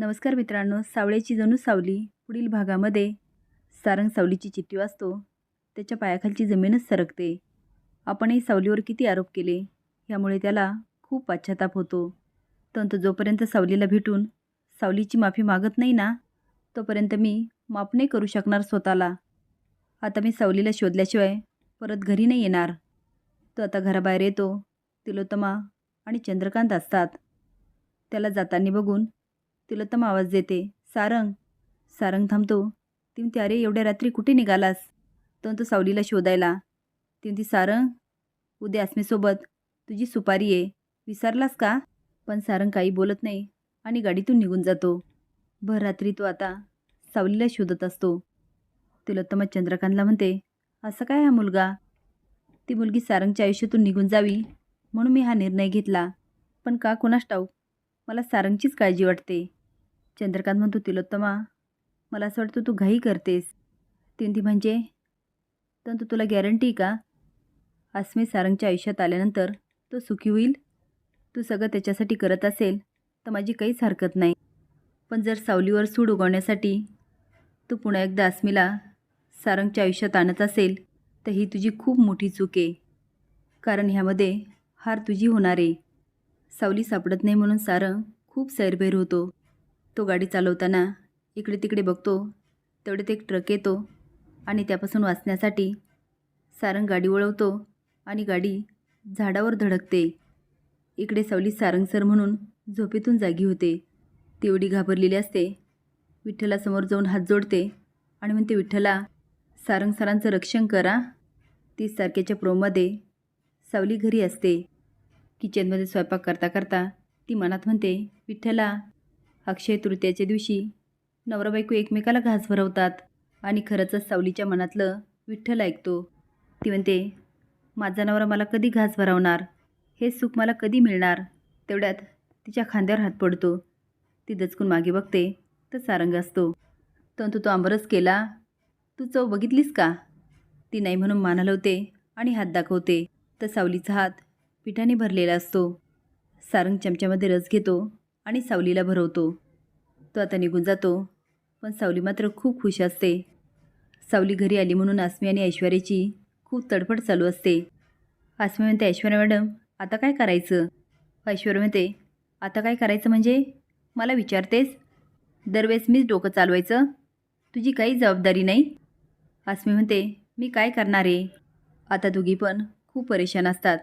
नमस्कार मित्रांनो सावळ्याची जणू सावली पुढील भागामध्ये सारंग सावलीची चिठ्ठी वाचतो. त्याच्या पायाखालची जमीनच सरकते. आपणही सावलीवर किती आरोप केले यामुळे त्याला खूप पाश्चाताप होतो. परंतु जोपर्यंत सावलीला भेटून सावलीची माफी मागत नाही ना तोपर्यंत मी माफ नाही करू शकणार स्वतःला. आता मी सावलीला शोधल्याशिवाय परत घरी नाही येणार. तो आता घराबाहेर येतो तिलोत्तमा आणि चंद्रकांत असतात. त्याला जाताना बघून तिलोत्तम आवाज देते. सारंग सारंग थांबतो. ती म्हणते अरे एवढ्या रात्री कुठे निघालास? तो तो सावलीला शोधायला. ती म्हणते सारंग उद्या अस्मीसोबत तुझी सुपारी आहे. विसरलास का? पण सारंग काही बोलत नाही आणि गाडीतून निघून जातो. भर रात्री तो आता सावलीला शोधत असतो. तिलोत्तमा चंद्रकांतला म्हणते असं काय हा मुलगा? ती मुलगी सारंगच्या आयुष्यातून निघून जावी म्हणून मी हा निर्णय घेतला. पण का कोणास ठाऊक? मला सारंगचीच काळजी वाटते. चंद्रकांत म्हणतो तिलोत्तमा मला असं वाटतं तू घाई करतेस. ती म्हणजे तर तुला गॅरंटी का? अस्मी सारंगच्या आयुष्यात आल्यानंतर तो सुखी होईल? तू सगळं त्याच्यासाठी करत असेल तर माझी काहीच हरकत नाही. पण जर सावलीवर सूड उगवण्यासाठी तू पुन्हा एकदा अस्मीला सारंगच्या आयुष्यात आणत असेल तर ही तुझी खूप मोठी चूक आहे. कारण ह्यामध्ये हार तुझी होणार आहे. सावली सापडत नाही म्हणून सारंग खूप सैरभैर होतो. तो गाडी चालवताना इकडे तिकडे बघतो. तेवढ्यात एक ट्रक येतो आणि त्यापासून वाचण्यासाठी सारंग गाडी वळवतो आणि गाडी झाडावर धडकते. इकडे सावली सारंग सर म्हणून झोपेतून जागी होते. ती एवढी घाबरलेली असते. विठ्ठलासमोर जाऊन हात जोडते आणि म्हणते विठ्ठला सारंग सरांचं रक्षण करा. तीस तारखेच्या प्रोमध्ये सावली घरी असते. किचनमध्ये स्वयंपाक करता करता ती मनात म्हणते विठ्ठला अक्षय तृतीयाच्या दिवशी नवरा बायको एकमेकाला घास भरवतात आणि खरंच सावलीच्या मनातलं विठ्ठल ऐकतो. ती म्हणते माझा नवरा मला कधी घास भरवणार? हे सुख मला कधी मिळणार? तेवढ्यात तिच्या खांद्यावर हात पडतो. ती दचकून मागे बघते तर सारंग असतो. परंतु तो आंबरस केला? तू चव बघितलीस का? ती नाही म्हणून मान हलवते आणि हात दाखवते. तर सावलीचा हात पिठाने भरलेला असतो. सारंग चमच्यामध्ये रस घेतो. आणि सावलीला भरवतो. तो आता निघून जातो पण सावली मात्र खूप खुश असते. सावली घरी आली म्हणून आसमी आणि ऐश्वर्याची खूप तडफड चालू असते. आसमी म्हणते ऐश्वर्या मॅडम आता काय करायचं? ऐश्वर्या म्हणते आता काय करायचं म्हणजे? मला विचारतेस? दरवेळेस मीच डोकं चालवायचं? तुझी काही जबाबदारी नाही? आसमी म्हणते मी काय करणार आहे? आता दोघी पण खूप परेशान असतात.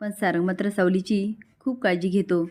पण सारंग मात्र सावलीची खूप काळजी घेतो.